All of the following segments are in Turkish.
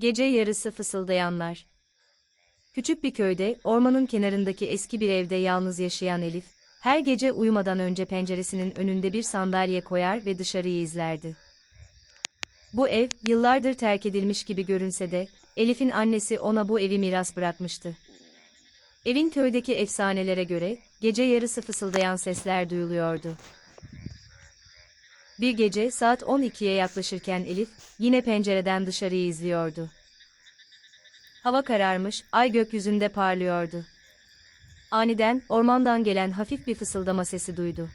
Gece yarısı fısıldayanlar. Küçük bir köyde, ormanın kenarındaki eski bir evde yalnız yaşayan Elif, her gece uyumadan önce penceresinin önünde bir sandalye koyar ve dışarıyı izlerdi. Bu ev, yıllardır terk edilmiş gibi görünse de, Elif'in annesi ona bu evi miras bırakmıştı. Evin köydeki efsanelere göre, gece yarısı fısıldayan sesler duyuluyordu. Bir gece saat 12'ye yaklaşırken Elif, yine pencereden dışarıyı izliyordu. Hava kararmış, ay gökyüzünde parlıyordu. Aniden, ormandan gelen hafif bir fısıldama sesi duydu.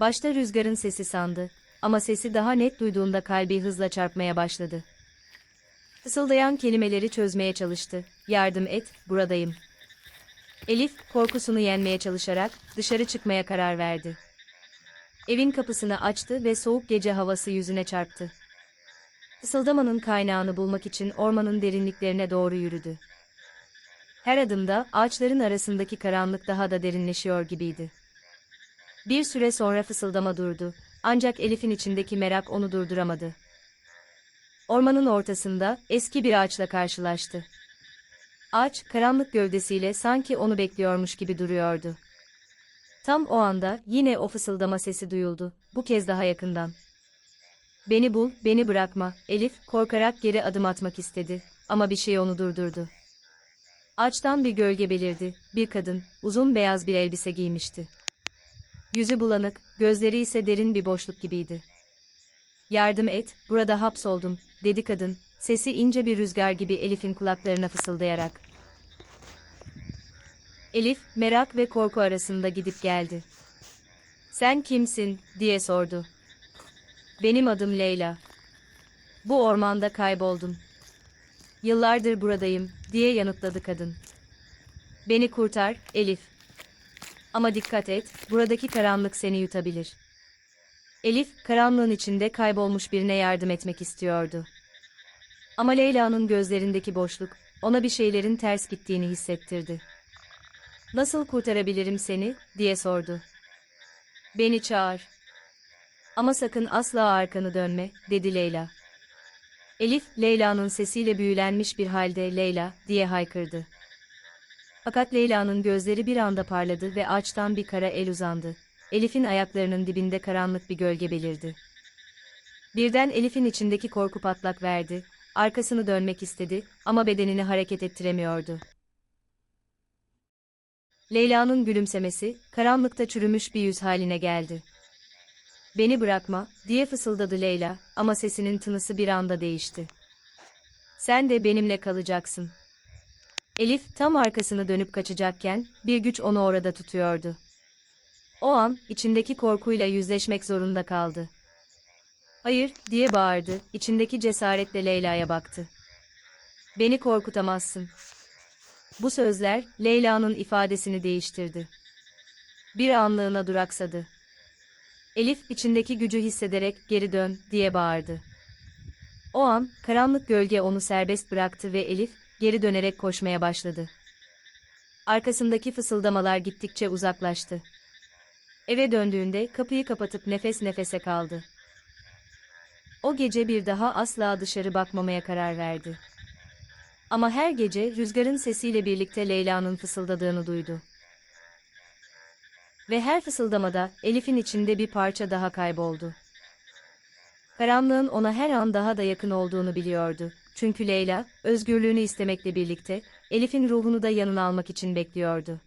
Başta rüzgarın sesi sandı, ama sesi daha net duyduğunda kalbi hızla çarpmaya başladı. Fısıldayan kelimeleri çözmeye çalıştı. Yardım et, buradayım. Elif, korkusunu yenmeye çalışarak, dışarı çıkmaya karar verdi. Evin kapısını açtı ve soğuk gece havası yüzüne çarptı. Fısıldamanın kaynağını bulmak için ormanın derinliklerine doğru yürüdü. Her adımda ağaçların arasındaki karanlık daha da derinleşiyor gibiydi. Bir süre sonra fısıldama durdu, ancak Elif'in içindeki merak onu durduramadı. Ormanın ortasında eski bir ağaçla karşılaştı. Ağaç, karanlık gövdesiyle sanki onu bekliyormuş gibi duruyordu. Tam o anda yine o fısıldama sesi duyuldu, bu kez daha yakından. Beni bul, beni bırakma. Elif korkarak geri adım atmak istedi ama bir şey onu durdurdu. Ağaçtan bir gölge belirdi. Bir kadın, uzun beyaz bir elbise giymişti. Yüzü bulanık, gözleri ise derin bir boşluk gibiydi. Yardım et, burada hapsoldum, dedi kadın, sesi ince bir rüzgar gibi Elif'in kulaklarına fısıldayarak. Elif, merak ve korku arasında gidip geldi. Sen kimsin, diye sordu. Benim adım Leyla. Bu ormanda kayboldum. Yıllardır buradayım, diye yanıtladı kadın. Beni kurtar, Elif. Ama dikkat et, buradaki karanlık seni yutabilir. Elif, karanlığın içinde kaybolmuş birine yardım etmek istiyordu. Ama Leyla'nın gözlerindeki boşluk, ona bir şeylerin ters gittiğini hissettirdi. Nasıl kurtarabilirim seni, diye sordu. Beni çağır. Ama sakın asla arkanı dönme, dedi Leyla. Elif, Leyla'nın sesiyle büyülenmiş bir halde Leyla, diye haykırdı. Fakat Leyla'nın gözleri bir anda parladı ve ağaçtan bir kara el uzandı. Elif'in ayaklarının dibinde karanlık bir gölge belirdi. Birden Elif'in içindeki korku patlak verdi, arkasını dönmek istedi ama bedenini hareket ettiremiyordu. Leyla'nın gülümsemesi, karanlıkta çürümüş bir yüz haline geldi. Beni bırakma, diye fısıldadı Leyla, ama sesinin tınısı bir anda değişti. Sen de benimle kalacaksın. Elif tam arkasını dönüp kaçacakken, bir güç onu orada tutuyordu. O an, içindeki korkuyla yüzleşmek zorunda kaldı. Hayır, diye bağırdı, içindeki cesaretle Leyla'ya baktı. Beni korkutamazsın. Bu sözler, Leyla'nın ifadesini değiştirdi. Bir anlığına duraksadı. Elif içindeki gücü hissederek geri dön diye bağırdı. O an karanlık gölge onu serbest bıraktı ve Elif geri dönerek koşmaya başladı. Arkasındaki fısıldamalar gittikçe uzaklaştı. Eve döndüğünde kapıyı kapatıp nefes nefese kaldı. O gece bir daha asla dışarı bakmamaya karar verdi. Ama her gece rüzgarın sesiyle birlikte Leyla'nın fısıldadığını duydu. Ve her fısıldamada Elif'in içinde bir parça daha kayboldu. Karanlığın ona her an daha da yakın olduğunu biliyordu. Çünkü Leyla, özgürlüğünü istemekle birlikte, Elif'in ruhunu da yanına almak için bekliyordu.